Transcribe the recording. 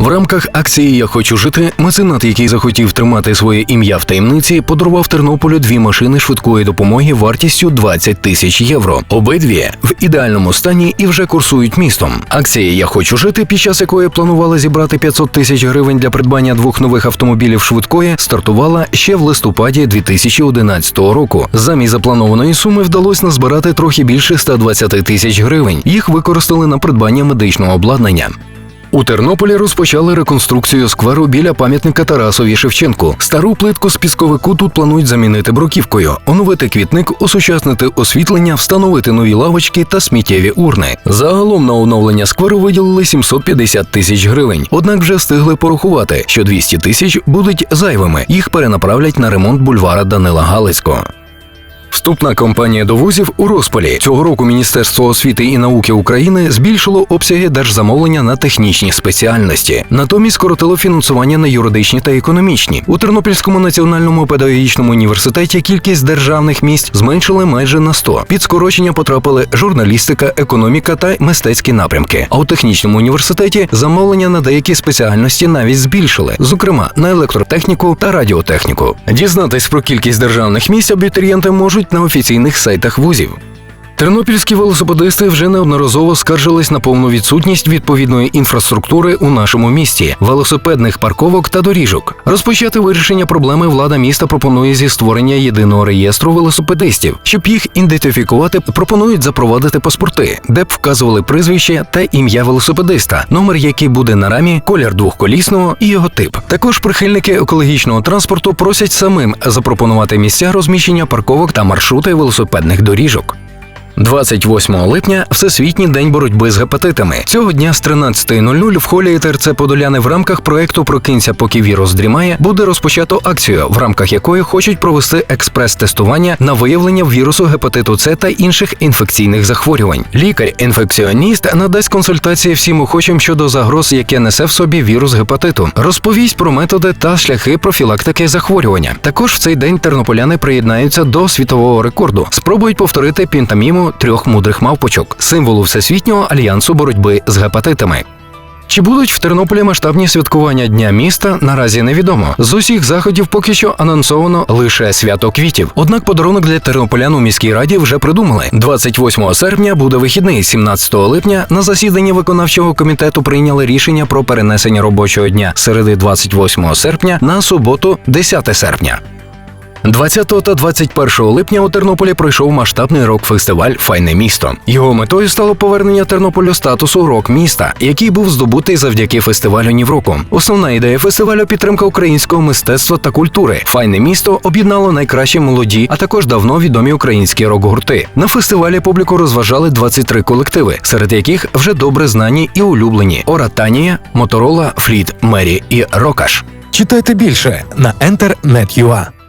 В рамках акції Я хочу жити меценат, який захотів тримати своє ім'я в таємниці, подарував Тернополю дві машини швидкої допомоги вартістю 20 тисяч євро. Обидві в ідеальному стані і вже курсують містом. Акція Я хочу жити, під час якої планували зібрати 500 тисяч гривень для придбання двох нових автомобілів швидкої, стартувала ще в листопаді 2011 року. Замість запланованої суми вдалося назбирати трохи більше 120 тисяч гривень. Їх використали на придбання медичного обладнання. У Тернополі розпочали реконструкцію скверу біля пам'ятника Тарасові Шевченку. Стару плитку з пісковику тут планують замінити бруківкою, оновити квітник, осучаснити освітлення, встановити нові лавочки та сміттєві урни. Загалом на оновлення скверу виділили 750 тисяч гривень. Однак вже встигли порахувати, що 200 тисяч будуть зайвими. Їх перенаправлять на ремонт бульвара Данила Галицького. Вступна кампанія до вузів у розпалі цього року Міністерство освіти і науки України збільшило обсяги держзамовлення на технічні спеціальності, натомість скоротило фінансування на юридичні та економічні. У Тернопільському національному педагогічному університеті кількість державних місць зменшили майже на 100. Під скорочення потрапили журналістика, економіка та мистецькі напрямки. А у технічному університеті замовлення на деякі спеціальності навіть збільшили, зокрема на електротехніку та радіотехніку. Дізнатись про кількість державних місць абітурієнти можуть на офіційних сайтах вузів. Тернопільські велосипедисти вже неодноразово скаржились на повну відсутність відповідної інфраструктури у нашому місті, велосипедних парковок та доріжок. Розпочати вирішення проблеми влада міста пропонує зі створення єдиного реєстру велосипедистів. Щоб їх ідентифікувати, пропонують запровадити паспорти, де б вказували прізвище та ім'я велосипедиста, номер, який буде на рамі, колір двохколісного і його тип. Також прихильники екологічного транспорту просять самим запропонувати місця розміщення парковок та маршрути велосипедних доріжок. 28 липня Всесвітній день боротьби з гепатитами. Цього дня з 13.00 в холі ТРЦ Подоляни в рамках проекту Прокинься, поки вірус дрімає буде розпочато акцію, в рамках якої хочуть провести експрес-тестування на виявлення вірусу гепатиту С та інших інфекційних захворювань. Лікар-інфекціоніст надасть консультації всім охочим щодо загроз, яке несе в собі вірус гепатиту, розповість про методи та шляхи профілактики захворювання. Також в цей день тернополяни приєднаються до світового рекорду, спробують повторити пінтаміму трьох мудрих мавпочок, символу всесвітнього альянсу боротьби з гепатитами. Чи будуть в Тернополі масштабні святкування Дня міста наразі невідомо. З усіх заходів поки що анонсовано лише свято квітів. Однак подарунок для тернополян у міській раді вже придумали. 28 серпня буде вихідний, 17 липня на засіданні виконавчого комітету прийняли рішення про перенесення робочого дня середи 28 серпня на суботу, 10 серпня. 20 та 21 липня у Тернополі пройшов масштабний рок-фестиваль Файне місто. Його метою стало повернення Тернополю статусу рок-міста, який був здобутий завдяки фестивалю Нівроку. Основна ідея фестивалю підтримка українського мистецтва та культури. Файне місто об'єднало найкращі молоді, а також давно відомі українські рок-гурти. На фестивалі публіку розважали 23 колективи, серед яких вже добре знані і улюблені: Оратанія, Моторола, Фліт, Мері і Рокаш. Читайте більше на Enter.net.ua.